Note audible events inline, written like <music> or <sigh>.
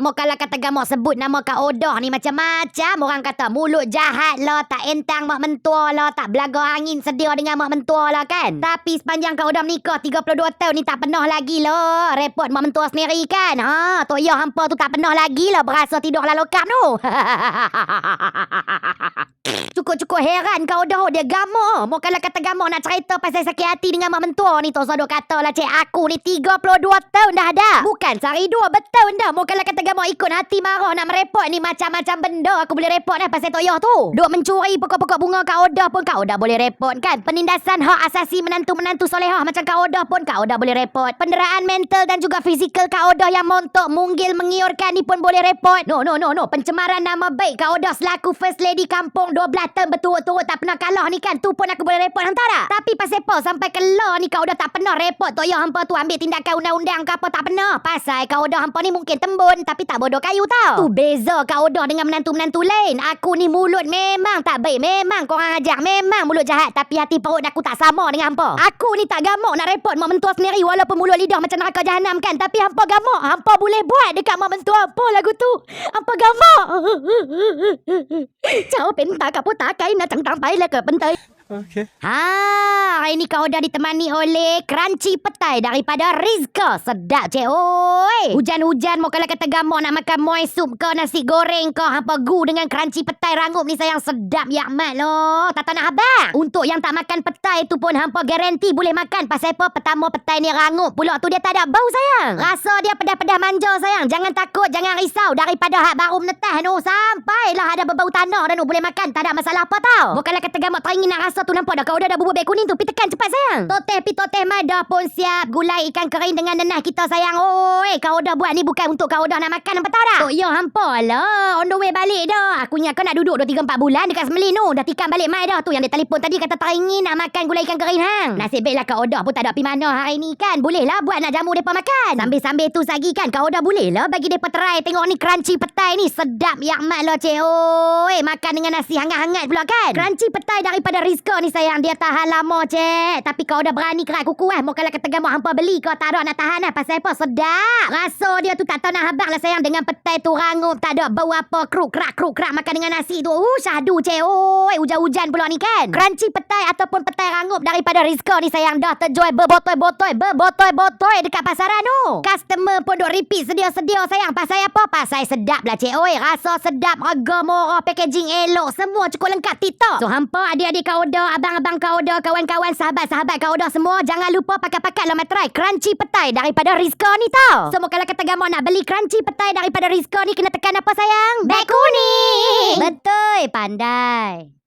Mo kalau kata gamok sebut nama Kak Odah ni macam-macam. Orang kata mulut jahat lah, tak entang mak mentua lah, tak belaga angin sedia dengan mak mentua lah kan. Tapi sepanjang Kak Odah menikah 32 tahun ni tak pernah lagi lah. Repot mak mentua sendiri kan. Ha, toyah hampa tu tak pernah lagi lah berasa tidur lah lokap tu. <laughs> Cukup-cukup heran kau dah dia gamok. Mau kalau kata gamok nak cerita pasal sakit hati dengan mak mentua ni tu so kata lah cik aku ni 32 tahun dah ada. Bukan sehari dua bertahun dah. Mau kalau kata gamok ikut hati marah nak merepot ni macam-macam benda aku boleh repot dah pasal toyah tu. Duk mencuri pokok-pokok bunga kau dah pun kau dah boleh repot kan. Penindasan hak asasi menantu-menantu solehah macam kau dah pun kau dah boleh repot. Penderaan mental dan juga fizikal kau dah yang montok munggil mengiurkan ni pun boleh repot. No no no no pencemaran nama baik kau dah selaku first lady kampung 12 tahun berturut-turut tak pernah kalah ni kan. Tu pun aku boleh repot hantar tak? Tapi pasal apa sampai kelar ni kau dah tak pernah repot tu ya hampa tu ambil tindakan undang-undang ke apa tak pernah. Pasal kau dah hampa ni mungkin tembun tapi tak bodoh kayu tau. Tu beza kau dah dengan menantu-menantu lain. Aku ni mulut memang tak baik. Memang korang ajak memang mulut jahat tapi hati perut aku tak sama dengan hampa. Aku ni tak gamuk nak repot mak mentua sendiri walaupun mulut lidah macam neraka jahanam kan. Tapi hampa gamuk. Hampa boleh buat dekat mak mentua apa lagu tu. Hampa gamuk. <laughs> của tả cái nó chẳng trọng bảy là cờ bên tây Okay. Ha, hari ni kau dah ditemani oleh crunchy petai daripada Rizka. Sedap cik, oi. Hujan-hujan mau kalau kata gamuk nak makan moy sup ke nasi goreng ke apa gu dengan crunchy petai rangup ni sayang sedap ya mat lo. Tak nak habang. Untuk yang tak makan petai tu pun hampa garanti boleh makan. Pasal apa? Pertama petai ni rangup. Pula tu dia tak ada bau sayang. Rasa dia pedah-pedah manja sayang. Jangan takut, jangan risau. Daripada hak baru menetah tu sampailah ada berbau tanah dan boleh makan. Tak ada masalah apa tau. Bukanlah kata gamuk teringin nak rasa tu nampak dah kau dah ada bubur beg kuning tu. Pi tekan cepat sayang. Toteh pi toteh mada pun siap. Gulai ikan kering dengan nenah kita sayang. Oi, kau dah buat ni bukan untuk kau dah nak makan apa tahu dah. Tok yo hampa lah. On the way balik dah. Aku ingat kau nak duduk 2 3 4 bulan dekat Semelin tu. Dah tikam balik mai dah tu yang dia telefon tadi kata teringin nak makan gulai ikan kering hang. Nasib baiklah kau dah pun tak ada pi mana hari ni kan. Boleh lah buat nak jamu depa makan. Sambil-sambil tu sagi kan kau dah boleh lah bagi depa try tengok ni crunchy petai ni sedap yak mat lo cik. Oi, makan dengan nasi hangat-hangat pula kan. Crunchy petai daripada Rizka ni sayang dia tahan lama cik. Tapi kau dah berani kerat kuku eh. Mau kalau kata gamuk hampa beli kau tak ada nak tahan lah. Pasal apa? Sedap. Rasa dia tu tak tahu nak habang lah sayang dengan petai tu rangup. Tak ada bau apa. Kruk kerak kruk kerak makan dengan nasi tu. Uh, syahdu cik. Oi, hujan-hujan pula ni kan. Crunchy petai ataupun petai rangup daripada Rizka ni sayang dah terjual berbotol-botol. Berbotol-botol dekat pasaran tu. Customer pun duk repeat sedia-sedia sayang. Pasal apa? Pasal sedap lah cik. Oi, rasa sedap. Harga murah. Packaging elok. Semua cukup lengkap. TikTok. So, hampa adik-adik kau dah. Abang-abang kau dah. Kawan-kawan sahabat-sahabat kau dah semua. Jangan lupa pakai-pakai lah matrai. Crunchy petai daripada Rizka ni tau. So, kalau kata gamau nak beli crunchy petai daripada Rizka ni kena tekan apa sayang? Beg kuning. Betul. Pandai.